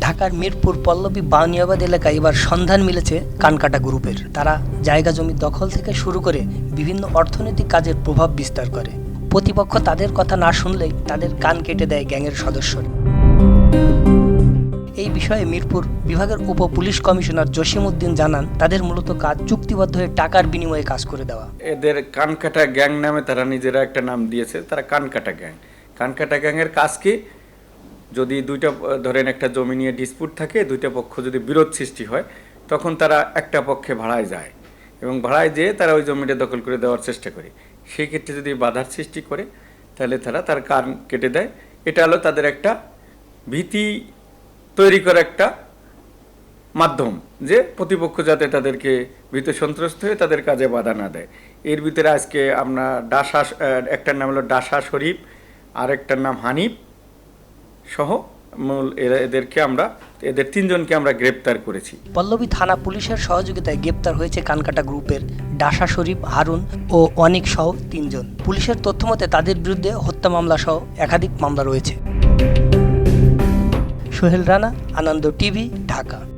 ঢাকার মিরপুর পল্লবী বাউনিয়াবাদ এলাকায় এবার সন্ধান মিলেছে কানকাটা গ্রুপের। তারা জায়গা জমি দখল থেকে শুরু করে বিভিন্ন অর্থনৈতিক কাজের প্রভাব বিস্তার করে। প্রতিপক্ষ তাদের কথা না শুনলেই তাদের কান কেটে দেয় গ্যাংয়ের সদস্যরা। এই বিষয়ে মিরপুর বিভাগের উপ পুলিশ কমিশনার জসিম উদ্দিন জানান, তাদের মূলত কাজ চুক্তিবদ্ধ হয়ে টাকার বিনিময়ে কাজ করে দেওয়া। এদের কানকাটা গ্যাং নামে তারা নিজেরা একটা নাম দিয়েছে, তারা কানকাটা গ্যাং। কানকাটা গ্যাংয়ের কাজ কি? যদি দুইটা ধরেন একটা জমি নিয়ে ডিসপুট থাকে, দুইটা পক্ষ যদি বিরোধ সৃষ্টি হয়, তখন তারা একটা পক্ষে ভাড়ায় যায় এবং ভাড়ায় যেয়ে তারা ওই জমিটা দখল করে দেওয়ার চেষ্টা করে। সেই ক্ষেত্রে যদি বাধার সৃষ্টি করে, তাহলে তারা তার কান কেটে দেয়। এটা হলো তাদের একটা ভীতি তৈরি করা একটা মাধ্যম যে প্রতিপক্ষ যাতে তাদেরকে ভীত সন্ত্রস্ত হয়ে তাদের কাজে বাধা না দেয়। এর ভিতরে আজকে আমরা ডাসা একটার নাম হলো ডাসা শরীফ, আরেকটার নাম হানিফ। সহ মূল এদেরকে আমরা, এদের তিনজনকে আমরা গ্রেপ্তার করেছি। পল্লবী থানা পুলিশের সহযোগিতায় গ্রেপ্তার হয়েছে কানকাটা গ্রুপের ডাসা শরীফ, হারুন ও অনিক সহ তিনজন। পুলিশের তথ্যমতে তাদের বিরুদ্ধে হত্যা মামলা সহ একাধিক মামলা রয়েছে। সোহেল রানা, আনন্দ টিভি, ঢাকা।